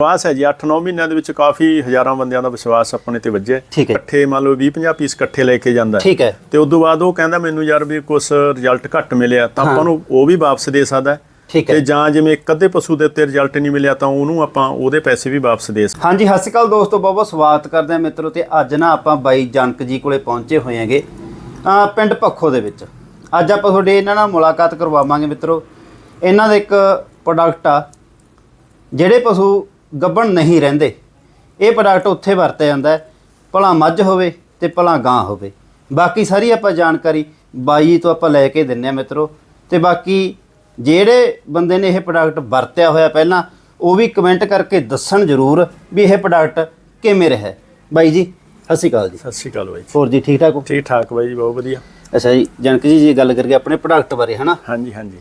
ਵਿਸ਼ਵਾਸ ਹੈ ਜੀ 8-9 ਮਹੀਨਿਆਂ ਦੇ ਵਿੱਚ ਕਾਫੀ ਹਜ਼ਾਰਾਂ ਬੰਦਿਆਂ ਦਾ ਵਿਸ਼ਵਾਸ ਆਪਣੇ ਤੇ ਵੱਜਿਆ। ਇਕੱਠੇ ਮੰਨ ਲਓ 20-50 ਪੀਸ ਇਕੱਠੇ ਲੈ ਕੇ ਜਾਂਦਾ। ਠੀਕ ਹੈ। ਤੇ ਉਦੋਂ ਬਾਅਦ ਉਹ ਕਹਿੰਦਾ ਮੈਨੂੰ ਯਾਰ ਵੀ ਕੁਝ ਰਿਜ਼ਲਟ ਘੱਟ ਮਿਲਿਆ ਤਾਂ ਆਪਾਂ ਨੂੰ ਉਹ ਵੀ ਵਾਪਸ ਦੇ ਸਕਦਾ ਹੈ। ਠੀਕ ਹੈ। ਤੇ ਜਾਂ ਜਿਵੇਂ ਇੱਕ ਅੱਧੇ ਪਸ਼ੂ ਦੇ ਉੱਤੇ ਰਿਜ਼ਲਟ ਨਹੀਂ ਮਿਲਿਆ ਤਾਂ ਉਹਨੂੰ ਆਪਾਂ ਉਹਦੇ ਪੈਸੇ ਵੀ ਵਾਪਸ ਦੇ ਸਕਦੇ ਹਾਂਜੀ ਸਤਿ ਸ਼੍ਰੀ ਅਕਾਲ ਦੋਸਤੋ ਬਹੁਤ ਬਹੁਤ ਸਵਾਗਤ ਕਰਦੇ ਹਾਂ ਮਿੱਤਰੋ ਤੇ ਅੱਜ ਨਾ ਆਪਾਂ ਬਾਈ ਜਨਕ ਜੀ ਕੋਲੇ ਪਹੁੰਚੇ ਹੋਏ ਹਾਂਗੇ ਪਿੰਡ ਪੱਖੋ ਦੇ ਵਿੱਚ। ਅੱਜ ਆਪਾਂ ਤੁਹਾਡੇ ਇਹਨਾਂ ਨਾਲ ਮੁਲਾਕਾਤ ਕਰਵਾਵਾਂਗੇ ਮਿੱਤਰੋ। ਇਹਨਾਂ ਦਾ ਇੱਕ ਪ੍ਰੋਡਕਟ ਆ ਜਿਹੜੇ ਪਸ਼ੂ ਗੱਭਣ ਨਹੀਂ ਰਹਿੰਦੇ। ਇਹ ਪ੍ਰੋਡਕਟ ਉੱਥੇ ਵਰਤਿਆ ਜਾਂਦਾ ਹੈ। ਭਲਾ ਮੱਝ ਹੋਵੇ ਤੇ ਭਲਾ ਗਾਂ ਹੋਵੇ। ਬਾਕੀ ਸਾਰੀ ਆਪਾਂ ਜਾਣਕਾਰੀ ਬਾਈ ਤੋਂ ਆਪਾਂ ਲੈ ਕੇ ਦਿੰਨੇ ਆ ਮਿੱਤਰੋ। ਤੇ ਬਾਕੀ ਜਿਹੜੇ ਬੰਦੇ ਨੇ ਇਹ ਪ੍ਰੋਡਕਟ ਵਰਤਿਆ ਹੋਇਆ ਪਹਿਲਾਂ ਉਹ ਵੀ ਕਮੈਂਟ ਕਰਕੇ ਦੱਸਣ ਜ਼ਰੂਰ ਵੀ ਇਹ ਪ੍ਰੋਡਕਟ ਕਿਵੇਂ ਰਿਹਾ ਬਾਈ ਜੀ ਸਤਿ ਸ਼੍ਰੀ ਅਕਾਲ ਜੀ। ਸਤਿ ਸ਼੍ਰੀ ਅਕਾਲ ਬਾਈ। ਹੋਰ ਜੀ ਠੀਕ ਠਾਕ ਹੋ? ਠੀਕ ਠਾਕ ਬਾਈ ਜੀ ਬਹੁਤ ਵਧੀਆ। ਅੱਛਾ ਜੀ ਜਨਕ ਜੀ ਜੀ ਗੱਲ ਕਰੀਏ ਆਪਣੇ ਪ੍ਰੋਡਕਟ ਬਾਰੇ ਹਨਾ? ਹਾਂਜੀ ਹਾਂਜੀ।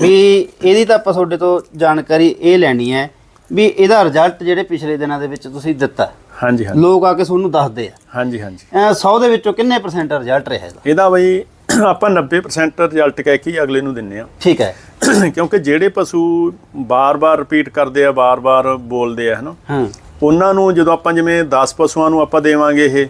ਵੀ ਇਹਦੀ ਤਾਂ ਆਪਾਂ ਤੁਹਾਡੇ ਤੋਂ ਜਾਣਕਾਰੀ ਇਹ ਲੈਣੀ ਹੈ ਵੀ ਇਹਦਾ ਰਿਜ਼ਲਟ ਜਿਹੜੇ ਪਿਛਲੇ ਦਿਨਾਂ ਦੇ ਵਿੱਚ ਤੁਸੀਂ ਦਿੱਤਾ। ਹਾਂਜੀ ਹਾਂਜੀ। ਲੋਕ ਆ ਕੇ ਤੁਹਾਨੂੰ ਦੱਸਦੇ ਆ। ਹਾਂਜੀ ਹਾਂਜੀ। ਅਹ 100 ਦੇ ਵਿੱਚੋਂ ਕਿੰਨੇ ਪਰਸੈਂਟ ਰਿਜ਼ਲਟ ਰਿਹਾ ਇਹਦਾ? ਇਹਦਾ ਬਈ ਆਪਾਂ 90% ਰਿਜ਼ਲਟ ਕਹਿ ਕੇ ਅਗਲੇ ਨੂੰ ਦਿੰਨੇ ਆ। ਠੀਕ ਹੈ। ਕਿਉਂਕਿ ਜਿਹੜੇ ਪਸ਼ੂ ਬਾਰ-ਬਾਰ ਰਿਪੀਟ ਕਰਦੇ ਆ ਬਾਰ-ਬਾਰ ਬੋਲਦੇ ਆ ਹਨਾ? ਹਾਂ। ਉਹਨਾਂ ਨੂੰ ਜਦੋਂ ਆਪਾਂ ਜਿਵੇਂ 10 ਪਸ਼ੂਆਂ ਨੂੰ ਆਪਾਂ ਦੇਵਾਂਗੇ ਇਹ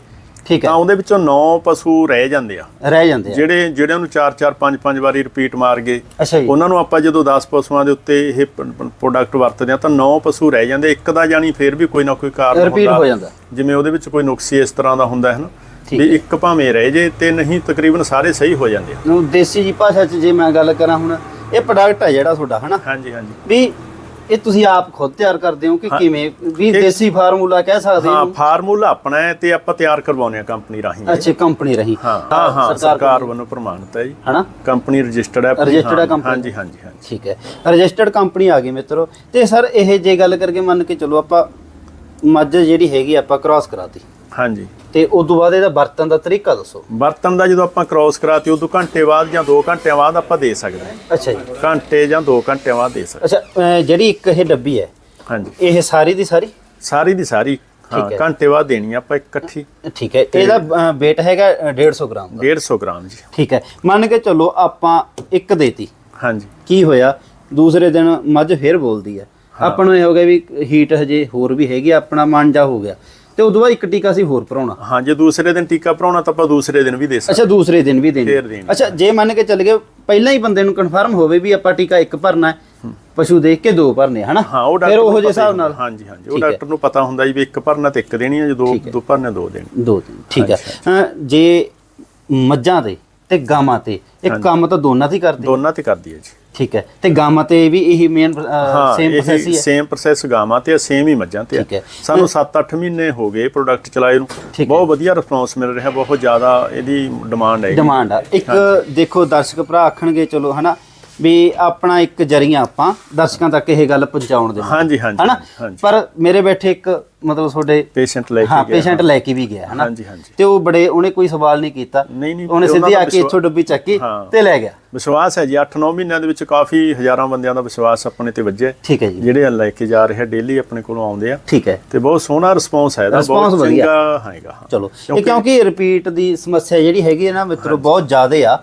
ਠੀਕ ਤਾਂ ਹੈ ਉਹਦੇ ਵਿੱਚੋਂ 9 ਪਸ਼ੂ ਰਹਿ ਜਾਂਦੇ ਆ। ਰਹਿ ਜਾਂਦੇ ਆ। ਜਿਹੜੇ ਜਿਹੜਿਆਂ ਨੂੰ 4-4 5-5 ਵਾਰੀ ਰਿਪੀਟ ਮਾਰ ਗਏ ਉਹਨਾਂ ਨੂੰ ਆਪਾਂ ਜਦੋਂ 10 ਪਸ਼ੂਆਂ ਦੇ ਉੱਤੇ ਇਹ ਪ੍ਰੋਡਕਟ ਵਰਤਦੇ ਆ ਤਾਂ 9 ਪਸ਼ੂ ਰਹਿ ਜਾਂਦੇ। ਇੱਕ ਦਾ ਜਾਨੀ ਫੇਰ ਵੀ ਕੋਈ ਨਾ ਕੋਈ ਕਾਰਨ ਰਿਪੀਟ ਹੋ ਜਾਂਦਾ। ਜਿਵੇਂ ਉਹਦੇ ਵਿੱਚ ਕੋਈ ਨੁਕਸੀ ਇਸ ਤਰ੍ਹਾਂ ਦਾ ਹੁੰਦਾ ਹੈ ਨਾ ਵੀ ਇੱਕ ਭਾਵੇਂ ਰਹਿ ਜੇ ਤੇ ਨਹੀਂ ਤਕਰੀਬਨ ਸਾਰੇ ਸਹੀ ਹੋ ਜਾਂਦੇ ਆ। ਨੂੰ ਦੇਸੀ ਜੀ ਭਾਸ਼ਾ 'ਚ ਜੇ ਮੈਂ ਗੱਲ ਕਰਾਂ ਹੁਣ ਇਹ ਪ੍ਰੋਡਕਟ ਹੈ ਜਿਹੜਾ ਤੁਹਾਡਾ ਹਨਾ? ਹਾਂਜੀ ਹਾਂਜੀ। ਵੀ ਇਹ ਤੁਸੀਂ ਆਪ ਖੁਦ ਤਿਆਰ ਕਰਦੇ ਹੋ ਕਿ ਕਿਵੇਂ? ਵੀ ਦੇਸੀ ਫਾਰਮੂਲਾ ਕਹਿ ਸਕਦੇ ਹਾਂ ਹੋ। ਫਾਰਮੂਲਾ ਆਪਣਾ ਹੈ ਤੇ ਆਪਾਂ ਤਿਆਰ ਕਰਵਾਉਂਦੇ ਆ ਕੰਪਨੀ ਰਾਹੀਂ। ਅੱਛਾ ਕੰਪਨੀ ਰਹੀ। ਹਾਂ ਹਾਂ ਸਰਕਾਰ ਵੱਲੋਂ। ਪ੍ਰਮਾਣਿਤ ਹੈ ਜੀ। ਹਨਾ? ਕੰਪਨੀ ਰਜਿਸਟਰਡ ਹੈ Registered ਹੈ company? ਹਾਂਜੀ ਹਾਂਜੀ ਹਾਂਜੀ। ਠੀਕ ਹੈ। ਰਜਿਸਟਰਡ ਕੰਪਨੀ ਆ ਗਈ ਮਿੱਤਰੋ। ਤੇ ਸਰ ਇਹ ਜੇ ਗੱਲ ਕਰਕੇ ਮੰਨ ਕੇ ਚਲੋ ਆਪਾਂ ਮੱਝ ਜਿਹੜੀ ਹੈਗੀ ਆਪਾਂ ਕ੍ਰਾਸ ਕਰਾਤੀ। ਹਾਂਜੀ। ਤੇ ਉਸ ਤੋਂ ਬਾਅਦ ਇਹਦਾ ਵਰਤਨ ਦਾ ਤਰੀਕਾ ਦੱਸੋ। ਬਰਤਨ ਦਾ ਜਦੋਂ ਆਪਾਂ ਕ੍ਰਾਸ ਕਰਾਤੀ ਉਦੋਂ ਘੰਟੇ ਬਾਅਦ ਜਾਂ 2 ਘੰਟਿਆਂ ਬਾਅਦ ਆਪਾਂ ਦੇ ਸਕਦੇ ਹਾਂ। ਅੱਛਾ ਜੀ। ਘੰਟੇ ਜਾਂ 2 ਘੰਟਿਆਂ ਬਾਅਦ ਦੇ ਸਕਦੇ ਅੱਛਾ ਜਿਹੜੀ ਇੱਕ ਇਹ ਡੱਬੀ ਹੈ ਹਾਂਜੀ। ਇਹ ਸਾਰੀ ਦੀ ਸਾਰੀ? ਸਾਰੀ ਦੀ ਸਾਰੀ ਹਾਂ। ਘੰਟੇ ਬਾਅਦ ਦੇਣੀ ਆ ਆਪਾਂ ਇਕੱਠੀ। ਠੀਕ ਹੈ। ਇਹਦਾ weight ਹੈਗਾ ਅਹ, 150 ਗ੍ਰਾਮ ਦਾ। 150 ਗ੍ਰਾਮ ਜੀ। ਠੀਕ ਹੈ। ਮੰਨ ਕੇ ਚੱਲੋ ਆਪਾਂ ਇੱਕ ਦੇਤੀ। ਹਾਂਜੀ। ਕੀ ਹੋਇਆ? ਦੂਸਰੇ ਦਿਨ ਮੱਝ ਫੇਰ ਬੋਲਦੀ ਹੈ। ਆਪਾਂ ਨੂੰ ਇਹ ਹੋ ਗਿਆ ਵੀ ਹੀਟ ਹਜੇ ਹੋਰ ਵੀ ਹੈਗੀ ਆਪਣਾ ਮਨ ਜਾ ਹੋ ਗਿਆ। ਤੇ ਉਦੋਂ ਬਾਅਦ ਇੱਕ ਟੀਕਾ ਸੀ ਹੋਰ ਭਰਾਉਣਾ। ਹਾਂ ਜੇ ਦੂਸਰੇ ਦਿਨ ਟੀਕਾ ਭਰਾਉਣਾ ਤਾਂ ਆਪਾਂ ਦੂਸਰੇ ਦਿਨ ਵੀ ਦੇ ਸਕਦੇ ਅੱਛਾ ਦੂਸਰੇ ਦਿਨ ਵੀ ਦੇਣੀ। ਫੇਰ ਦੇਣੀ। ਅੱਛਾ ਜੇ ਮੰਨ ਕੇ ਚੱਲ ਗਏ ਪਹਿਲਾਂ ਹੀ ਬੰਦੇ ਨੂੰ ਕਨਫਰਮ ਹੋਵੇ ਵੀ ਆਪਾਂ ਟੀਕਾ ਇੱਕ ਭਰਨਾ ਹੈ ਪਸ਼ੂ ਦੇਖ ਕੇ ਦੋ ਭਰਨੇ ਹਨਾ? ਹਾਂ ਉਹ ਫਿਰ ਡਾਕਟਰ ਉਹੋ ਨੂੰ ਜਿਹੇ ਹਿਸਾਬ ਨਾਲ। ਹਾਂਜੀ ਹਾਂਜੀ। ਉਹ ਠੀਕ ਹੈ। ਡਾਕਟਰ ਨੂੰ ਪਤਾ ਹੁੰਦਾ ਜੀ ਵੀ ਇੱਕ ਭਰਨਾ ਤੇ ਇੱਕ ਦੇਣੀ ਹੈ ਜੇ ਦੋ ਦੋ ਭਰਨੇ ਦੋ ਦੇਣੀ। ਦੋ ਦਿਨ ਠੀਕ ਹੈ। ਜੇ ਮੱਝਾਂ ਤੇ ਤੇ ਗਾਵਾਂ ਤੇ। ਇੱਕ ਕੰਮ ਤਾਂ ਦੋਨਾਂ ਤੇ ਕਰਦੇ। ਦੋਨਾਂ ਤੇ ਕਰਦੀ ਹੈ ਜੀ। ਠੀਕ ਹੈ। ਤੇ ਗਾਵਾਂ ਤੇ ਵੀ ਇਹੀ ਮੇਨ ਸੇਮ ਪ੍ਰੋਸੈਸ ਹੀ ਇਹ ਹੈ ਸੇਮ ਪ੍ਰੋਸੈਸ ਗਾਵਾਂ ਤੇ ਸੇਮ ਹੀ ਮੱਝਾਂ ਤੇ ਠੀਕ ਹੈ। ਸਾਨੂੰ 7-8 ਮਹੀਨੇ ਹੋ ਗਏ ਪ੍ਰੋਡਕਟ ਚਲਾਏ ਨੂੰ। ਬਹੁਤ ਵਧੀਆ ਰਿਸਪੌਂਸ ਮਿਲ ਰਿਹਾ ਬਹੁਤ ਜ਼ਿਆਦਾ ਇਹਦੀ ਡਿਮਾਂਡ ਹੈ ਡਿਮਾਂਡ ਆ। ਇੱਕ ਦੇਖੋ ਦਰਸ਼ਕ ਭਰਾ ਆਖਣਗੇ ਚਲੋ ਹਨਾ ਵੀ ਆਪਣਾ ਇੱਕ ਜਰੀਆ ਆਪਾਂ ਦਰਸ਼ਕਾਂ ਤੱਕ ਇਹ ਗੱਲ ਪਹੁੰਚਾਉਣ ਦੇ ਹਾਂਜੀ ਹਾਂਜੀ ਹਨਾ? ਪਰ ਮੇਰੇ ਬੈਠੇ ਇੱਕ ਮਤਲਬ ਤੁਹਾਡੇ ਪੇਸ਼ੈਂਟ ਲੈ ਹਾਂ ਕੇ ਗਿਆ ਪੇਸ਼ੈਂਟ ਲੈ ਕੇ ਵੀ ਗਿਆ ਹਨਾ? ਹਾਂਜੀ ਹਾਂਜੀ। ਤੇ ਉਹ ਬੜੇ ਉਹਨੇ ਕੋਈ ਸਵਾਲ ਨਹੀਂ ਕੀਤਾ। ਉਹਨੇ ਸਿੱਧੀ ਆ ਕੇ ਇੱਥੋਂ ਡੱਬੀ ਚੱਕੀ ਹਾਂ। ਤੇ ਲੈ ਗਿਆ। ਵਿਸ਼ਵਾਸ ਹੈ ਜੀ 8-9 ਮਹੀਨਿਆਂ ਦੇ ਵਿੱਚ ਕਾਫੀ ਹਜ਼ਾਰਾਂ ਬੰਦਿਆਂ ਦਾ ਵਿਸ਼ਵਾਸ ਆਪਣੇ ਤੇ ਵੱਜਿਆ। ਹੈ। ਠੀਕ ਹੈ ਜੀ। ਜਿਹੜੇ ਲੈ ਕੇ ਜਾ ਰਹੇ ਡੇਲੀ ਆਪਣੇ ਕੋਲੋਂ ਆਉਂਦੇ ਆ। ਠੀਕ ਹੈ। ਤੇ ਬਹੁਤ ਸੋਹਣਾ ਰਿਸਪੌਂਸ ਹੈ ਇਹਦਾ ਬਹੁਤ। ਚੰਗਾ ਹੈਗਾ ਹਾਂ। ਚਲੋ। ਇਹ ਕਿਉਂਕਿ ਰਿਪੀਟ ਦੀ ਸਮੱਸਿਆ ਜਿਹੜੀ ਹੈਗੀ ਹੈ ਨਾ ਮਿੱਤਰੋ ਬਹੁਤ ਜ਼ਿਆਦੇ ਆ।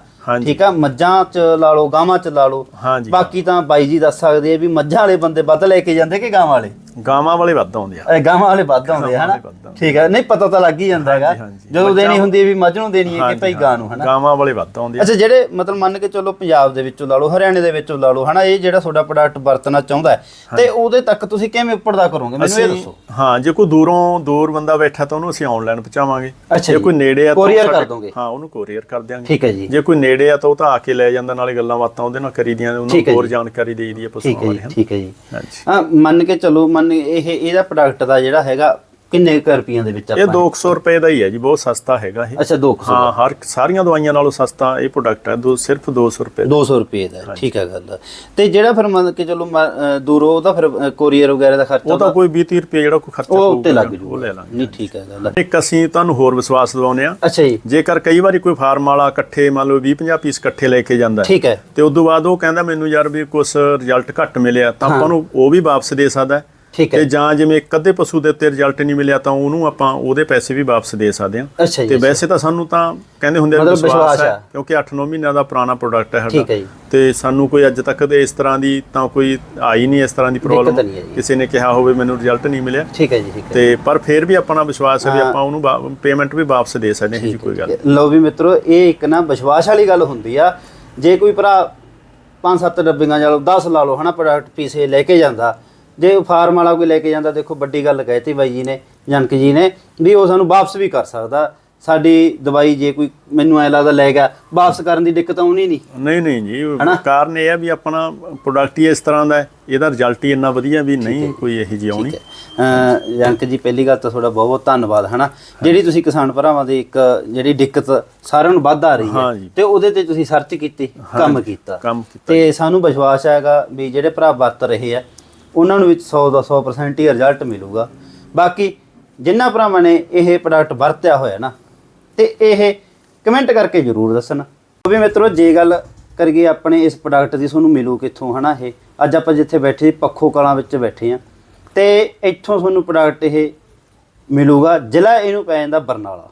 ਠੀਕ ਆ? ਮੱਝਾਂ ਚ ਲਾ ਲਓ ਗਾਵਾਂ ਚ ਲਾ ਲਓ। ਹਾਂਜੀ। ਬਾਕੀ ਤਾਂ ਬਾਈ ਜੀ ਦੱਸ ਸਕਦੇ ਆ ਵੀ ਮੱਝਾਂ ਵਾਲੇ ਬੰਦੇ ਵੱਧ ਲੈ ਕੇ ਜਾਂਦੇ ਕਿ ਗਾਵਾਂ ਵਾਲੇ? ਗਾਵਾਂ ਵਾਲੇ ਵੱਧ ਆਉਂਦੇ ਆ। ਇਹ ਗਾਵਾਂ ਵਾਲੇ ਵੱਧ ਆਉਂਦੇ ਆ ਹਨਾ। ਠੀਕ ਹੈ ਨਹੀਂ ਪਤਾ ਤਾਂ ਲੱਗ ਹੀ ਜਾਂਦਾ ਹੈਗਾ। ਜਦੋਂ ਦੇਣੀ ਹੁੰਦੀ ਹੈ ਵੀ ਮੱਝ ਨੂੰ ਦੇਣੀ ਹੈ ਕਿ ਭਾਈ ਗਾਂ ਨੂੰ ਹਨਾ? ਗਾਵਾਂ ਵਾਲੇ ਵੱਧ ਆਉਂਦੇ ਆ। ਅੱਛਾ ਜਿਹੜੇ ਮਤਲਬ ਮੰਨ ਕੇ ਚੱਲੋ ਪੰਜਾਬ ਦੇ ਵਿੱਚੋਂ ਲਾ ਲਓ ਹਰਿਆਣੇ ਦੇ ਵਿੱਚੋਂ ਲਾ ਲਓ ਹਨਾ? ਇਹ ਜਿਹੜਾ ਤੁਹਾਡਾ ਪ੍ਰੋਡਕਟ ਵਰਤਣਾ ਚਾਹੁੰਦਾ ਤੇ ਉਹਦੇ ਤੱਕ ਤੁਸੀਂ ਕਿਵੇਂ ਉੱਪਰਦਾ ਕਰੋਗੇ? ਮੈਨੂੰ ਇਹ ਦੱਸੋ। ਹਾਂ ਜੇ ਕੋਈ ਦੂਰੋਂ ਦੂਰ ਬੰਦਾ ਬੈਠਾ ਤਾਂ ਉਹਨੂੰ ਅਸੀਂ ਆਨਲਾਈਨ ਪਹੁੰਚਾਵਾਂਗੇ। ਜੇ। ਕੋਈ ਨੇੜੇ ਆ ਤਾਂ Courier ਕਰ ਦੋਗੇ? ਹਾਂ ਉਹਨੂੰ ਕੋਰੀਅਰ ਕਰ ਦਿਆਂਗੇ। ਠੀਕ ਹੈ ਜੀ। ਜੇ ਕੋਈ ਨੇੜੇ ਆ ਤਾਂ ਉਹ ਤਾਂ ਆ ਕੇ ਲੈ ਜਾਂਦਾ ਨਾਲੇ ਗੱਲਾਂ ਬਾਤਾਂ ਉਹਦੇ ਨਾਲ ਕਰੀ ਦੀਆਂ ਉਹਨੂੰ ਹੋਰ। ਜਾਣਕਾਰੀ ਦੇਈਦੀ ਹੈ ਪਸ਼ੂਆਂ ਹੈ ਬਾਰੇ ਜੀ ਠੀਕ ਹੈ ਜੀ। ਹਾਂਜੀ। ਹਾਂ ਮੰਨ ਕੇ ਚੱਲੋ ਮੰਨ ਇਹ ਇਹਦਾ ਪ੍ਰੋਡਕਟ ਦਾ ਜਿਹੜਾ ਹੈਗਾ ਕਿੰਨੇ ਕੁ ਰੁਪਈਆਂ ਦੇ ਵਿੱਚ ਇਹ ਆਪਾਂ? 200 ਰੁਪਏ ਦਾ ਹੀ ਹੈ ਜੀ ਬਹੁਤ ਸਸਤਾ ਹੈਗਾ ਇਹ। ਅੱਛਾ 200 ਹਾਂ ਹਰ ਸਾਰੀਆਂ ਦਵਾਈਆਂ ਨਾਲੋਂ ਸਸਤਾ ਇਹ ਪ੍ਰੋਡਕਟ ਹੈ ਦੋ ਸਿਰਫ 200 ਰੁਪਏ ਦਾ। 200 ਰੁਪਏ ਦਾ ਠੀਕ ਹੈ ਗੱਲ। ਤੇ ਜਿਹੜਾ ਫਿਰ ਮੰਨ ਕੇ ਚੱਲੋ ਦੂਰੋਂ ਉਹਦਾ ਫਿਰ ਕੋਰੀਅਰ ਵਗੈਰਾ ਦਾ ਖਰਚਾ ਉਹ ਤਾਂ ਕੋਈ 20 30 ਰੁਪਏ ਜਿਹੜਾ ਕੋਈ ਖਰਚਾ ਉਹ ਉੱਤੇ ਲੱਗ ਉਹ ਜੂਗਾ। ਲੈ ਲਾਂਗੇ ਨਹੀਂ ਠੀਕ ਹੈ ਗੱਲ। ਇੱਕ ਅਸੀਂ ਤੁਹਾਨੂੰ ਹੋਰ ਵਿਸ਼ਵਾਸ ਦਿਵਾਉਂਦੇ ਆ ਅੱਛਾ ਜੀ। ਜੇਕਰ ਕਈ ਵਾਰੀ ਕੋਈ ਫਾਰਮ ਵਾਲਾ ਇਕੱਠੇ ਮੰਨ ਲਓ 20 50 ਪੀਸ ਇਕੱਠੇ ਲੈ ਕੇ ਜਾਂਦਾ ਠੀਕ ਹੈ। ਤੇ ਉਦੋਂ ਬਾਅਦ ਉਹ ਕਹਿੰਦਾ ਮੈਨੂੰ ਯਾਰ ਵੀ ਕੁਝ ਰਿਜ਼ਲਟ ਘੱਟ ਮਿਲਿਆ ਤਾਂ ਆਪਾਂ ਨੂੰ ਉਹ ਵੀ ਵਾਪਸ ਦੇ ਸਕਦਾ ਹੈ। ਠੀਕ ਹੈ ਤੇ ਜਾਂ ਜਿਵੇਂ ਇੱਕ ਅੱਧੇ ਪਸ਼ੂ ਦੇ ਉੱਤੇ ਰਿਜ਼ਲਟ ਨਹੀਂ ਮਿਲਿਆ ਤਾਂ ਉਹਨੂੰ ਆਪਾਂ ਉਹਦੇ ਪੈਸੇ ਵੀ ਵਾਪਸ ਦੇ ਸਕਦੇ ਹਾਂ ਤੇ। ਵੈਸੇ ਤਾਂ ਸਾਨੂੰ ਤਾਂ ਕਹਿੰਦੇ ਹੁੰਦੇ ਆ ਵਿਸ਼ਵਾਸ ਹੈ। ਕਿਉਂਕਿ 8-9 ਮਹੀਨਿਆਂ ਦਾ ਪੁਰਾਣਾ ਪ੍ਰੋਡਕਟ ਹੈ ਸਾਡਾ। ਤੇ ਸਾਨੂੰ ਕੋਈ ਅੱਜ ਤੱਕ ਤੇ ਇਸ ਤਰ੍ਹਾਂ ਦੀ ਤਾਂ ਕੋਈ ਆਈ ਨਹੀਂ ਇਸ ਤਰ੍ਹਾਂ ਦੀ ਪ੍ਰੋਬਲਮ। ਕਿਸੇ ਨੇ ਕਿਹਾ ਹੋਵੇ ਮੈਨੂੰ ਰਿਜ਼ਲਟ ਨਹੀਂ ਮਿਲਿਆ ਠੀਕ ਹੈ ਜੀ ਠੀਕ ਹੈ ਤੇ ਪਰ ਫਿਰ ਵੀ ਆਪਣਾ ਵਿਸ਼ਵਾਸ ਹੈ ਵੀ। ਆਪਾਂ ਉਹਨੂੰ ਪੇਮੈਂਟ ਵੀ ਵਾਪਸ ਦੇ ਸਕਦੇ ਹਾਂ ਇਹ ਜੀ ਕੋਈ ਗੱਲ ਲਓ ਵੀ ਮਿੱਤਰੋ ਇਹ ਇੱਕ ਨਾ ਵਿਸ਼ਵਾਸ ਵਾਲੀ ਗੱਲ ਹੁੰਦੀ ਆ ਜੇ ਕੋਈ ਭਰਾ 5-7 ਡੱਬੀਆਂ ਜਾਂ 10 ਲਾ ਲਓ ਹਨਾ ਪ੍ਰੋਡਕਟ ਪੀਸੇ ਲੈ ਕੇ ਜਾਂਦਾ ਜੇ ਫਾਰਮ ਵਾਲਾ ਕੋਈ ਲੈ ਕੇ ਜਾਂਦਾ ਦੇਖੋ ਵੱਡੀ ਗੱਲ ਕਹਿਤੀ ਬਾਈ ਜੀ ਨੇ ਜਨਕ ਜੀ ਨੇ ਵੀ ਉਹ ਸਾਨੂੰ ਵਾਪਸ ਵੀ ਕਰ ਸਕਦਾ। ਸਾਡੀ ਦਵਾਈ ਜੇ ਕੋਈ ਮੈਨੂੰ ਐ ਲੱਗਦਾ ਲੈ ਗਿਆ ਵਾਪਸ ਕਰਨ ਦੀ ਦਿੱਕਤ ਆਉਣੀ ਨਹੀਂ। ਨਹੀਂ ਨਹੀਂ ਜੀ? ਕਾਰਨ ਇਹ ਹੈ ਵੀ ਆਪਣਾ ਪ੍ਰੋਡਕਟ ਹੀ ਇਸ ਤਰ੍ਹਾਂ ਦਾ ਹੈ ਇਹਦਾ ਰਿਜ਼ਲਟ ਹੀ ਇੰਨਾ ਵਧੀਆ ਵੀ ਨਹੀਂ ਕੋਈ ਇਹੋ ਜਿਹੀ ਆਉਣੀ। ਜਨਕ ਜੀ ਪਹਿਲੀ ਗੱਲ ਤਾਂ ਤੁਹਾਡਾ ਬਹੁਤ ਬਹੁਤ ਧੰਨਵਾਦ ਹਨਾ? ਜਿਹੜੀ ਤੁਸੀਂ ਕਿਸਾਨ ਭਰਾਵਾਂ ਦੀ ਇੱਕ ਜਿਹੜੀ ਦਿੱਕਤ ਸਾਰਿਆਂ ਨੂੰ ਵੱਧ ਆ ਰਹੀ ਹਾਂ। ਤੇ ਉਹਦੇ ਤੇ ਤੁਸੀਂ ਸਰਚ ਕੀਤੀ ਕੰਮ ਕੀਤਾ। ਕੰਮ ਕੀਤਾ ਤੇ ਸਾਨੂੰ ਵਿਸ਼ਵਾਸ ਹੈਗਾ ਵੀ ਜਿਹੜੇ ਭਰਾ ਵਰਤ ਰਹੇ ਆ ਉਹਨਾਂ ਨੂੰ ਵਿੱਚ 100 ਦਾ 100% ਹੀ ਰਿਜ਼ਲਟ ਮਿਲੂਗਾ। ਬਾਕੀ ਜਿਨ੍ਹਾਂ ਭਰਾਵਾਂ ਨੇ ਇਹ ਪ੍ਰੋਡਕਟ ਵਰਤਿਆ ਹੋਇਆ ਨਾ, ਤੇ ਇਹ ਕਮੈਂਟ ਕਰਕੇ ਜਰੂਰ ਦੱਸਣਾ। ਵੀ ਮਿੱਤਰੋ, ਜੇ ਗੱਲ ਕਰੀਏ ਆਪਣੇ ਇਸ ਪ੍ਰੋਡਕਟ ਦੀ, ਤੁਹਾਨੂੰ ਮਿਲੂ ਕਿੱਥੋਂ ਹਨਾ ਇਹ? ਅੱਜ ਆਪਾਂ ਜਿੱਥੇ ਬੈਠੇ ਪੱਖੋ ਕਲਾਂ ਵਿੱਚ ਬੈਠੇ ਆ ਤੇ ਇੱਥੋਂ ਤੁਹਾਨੂੰ ਪ੍ਰੋਡਕਟ ਇਹ ਮਿਲੂਗਾ, ਜ਼ਿਲ੍ਹਾ ਇਹਨੂੰ ਪੈ ਜਾਂਦਾ ਬਰਨਾਲਾ।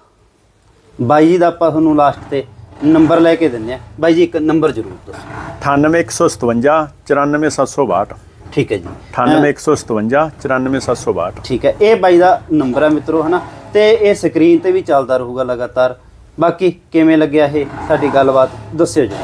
ਬਾਈ ਜੀ ਦਾ ਆਪਾਂ ਤੁਹਾਨੂੰ ਲਾਸਟ ਤੇ ਨੰਬਰ ਲੈ ਕੇ ਦਿੰਦੇ ਆ ਬਾਈ ਜੀ, ਇੱਕ ਨੰਬਰ ਜ਼ਰੂਰ ਦੱਸੋ। 98157 94762 ਠੀਕ ਹੈ ਜੀ। 98157 94762 ਠੀਕ ਹੈ। ਇਹ ਬਾਈ ਦਾ ਨੰਬਰ ਹੈ ਮਿੱਤਰੋ ਹਨਾ? ਤੇ ਇਹ ਸਕਰੀਨ ਤੇ ਵੀ ਚੱਲਦਾ ਰਹੂਗਾ ਲਗਾਤਾਰ। ਬਾਕੀ ਕਿਵੇਂ ਲੱਗਿਆ ਇਹ? ਸਾਡੀ ਗੱਲਬਾਤ ਦੱਸਿਓ ਜੀ।